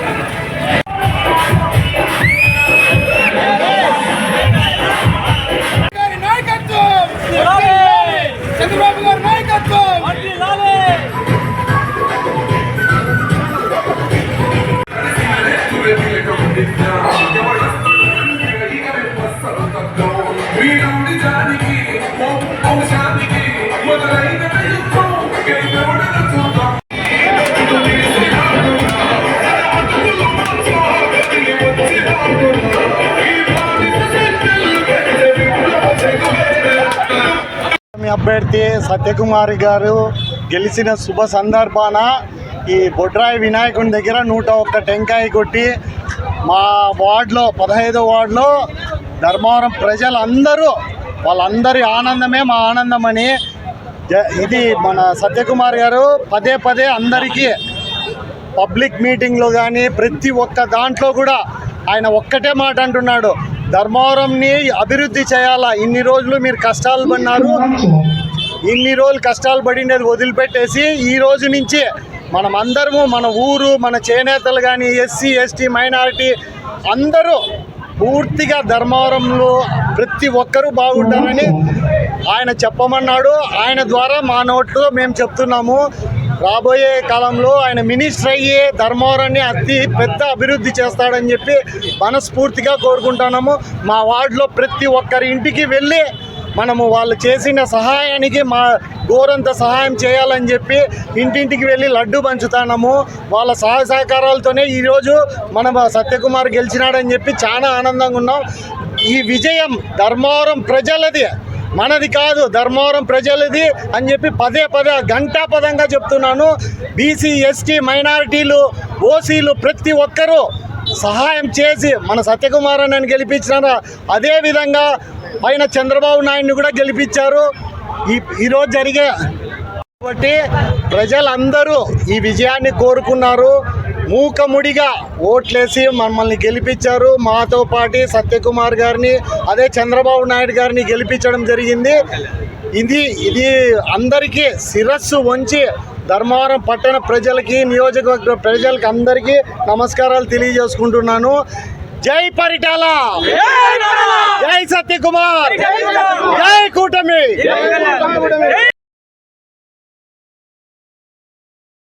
Yeah. మీ అభ్యర్థి సత్యకుమారి గారు గెలిచిన శుభ సందర్భాన ఈ బొడ్రాయి వినాయకుని దగ్గర నూట ఒక్క టెంకాయ కొట్టి మా వార్డులో పదహైదో వార్డులో ధర్మవరం ప్రజలందరూ వాళ్ళందరి ఆనందమే మా ఆనందమని జ- ఇది మన సత్యకుమార్ గారు పదే పదే అందరికీ పబ్లిక్ మీటింగ్లో కానీ ప్రతి ఒక్క దాంట్లో కూడా ఆయన ఒక్కటే మాట అంటున్నాడు. ధర్మవరంని అభివృద్ధి చేయాలా? ఇన్ని రోజులు మీరు కష్టాలు పడినారు. ఇన్ని రోజులు కష్టాలు పడినది వదిలిపెట్టేసి ఈ రోజు నుంచి మనం అందరము మన ఊరు మన చేనేతలు కానీ ఎస్సీ ఎస్టీ మైనారిటీ అందరూ పూర్తిగా ధర్మవరంలో ప్రతి ఒక్కరూ బాగుంటారని ఆయన చెప్పమన్నాడు. ఆయన ద్వారా మా నోట్లో మేము చెప్తున్నాము. రాబోయే కాలంలో ఆయన మినిస్టర్ అయ్యే ధర్మవరాన్ని అతి పెద్ద అభివృద్ధి చేస్తాడని చెప్పి మనస్ఫూర్తిగా కోరుకుంటున్నాము. మా వార్డులో ప్రతి ఒక్కరి ఇంటికి వెళ్ళి మనము వాళ్ళు చేసిన సహాయానికి మా గోరంత సహాయం చేయాలని చెప్పి ఇంటింటికి వెళ్ళి లడ్డు పంచుతాము వాళ్ళ సహాయ సహకారాలతోనే ఈరోజు మన సత్యకుమార్ గెలిచినాడని చెప్పి చాలా ఆనందంగా ఉన్నాం. ఈ విజయం ధర్మవరం ప్రజలది. మనది కాదు ధర్మవరం ప్రజలది అని చెప్పి పదే పదే గంటాపదంగా చెప్తున్నాను. బీసీ ఎస్టీ మైనారిటీలు ఓసీలు ప్రతి ఒక్కరూ సహాయం చేసి మన సత్యకుమార్ అని గెలిపించినారు? అదేవిధంగా పైన చంద్రబాబు నాయుడిని కూడా గెలిపించారు. ఈ ఈరోజు జరిగే కాబట్టి ప్రజలందరూ ఈ విజయాన్ని కోరుకున్నారు. మూకముడిగా ఓట్లేసి మమ్మల్ని గెలిపించారు. మాతో పాటు సత్యకుమార్ గారిని అదే చంద్రబాబు నాయుడు గారిని గెలిపించడం జరిగింది. ఇది ఇది అందరికీ శిరస్సు వంచి ధర్మవరం పట్టణ ప్రజలకి నియోజకవర్గ ప్రజలకి అందరికీ నమస్కారాలు తెలియజేసుకుంటున్నాను. జై పరిటాల! జై సత్యకుమార్! జై కూటమి!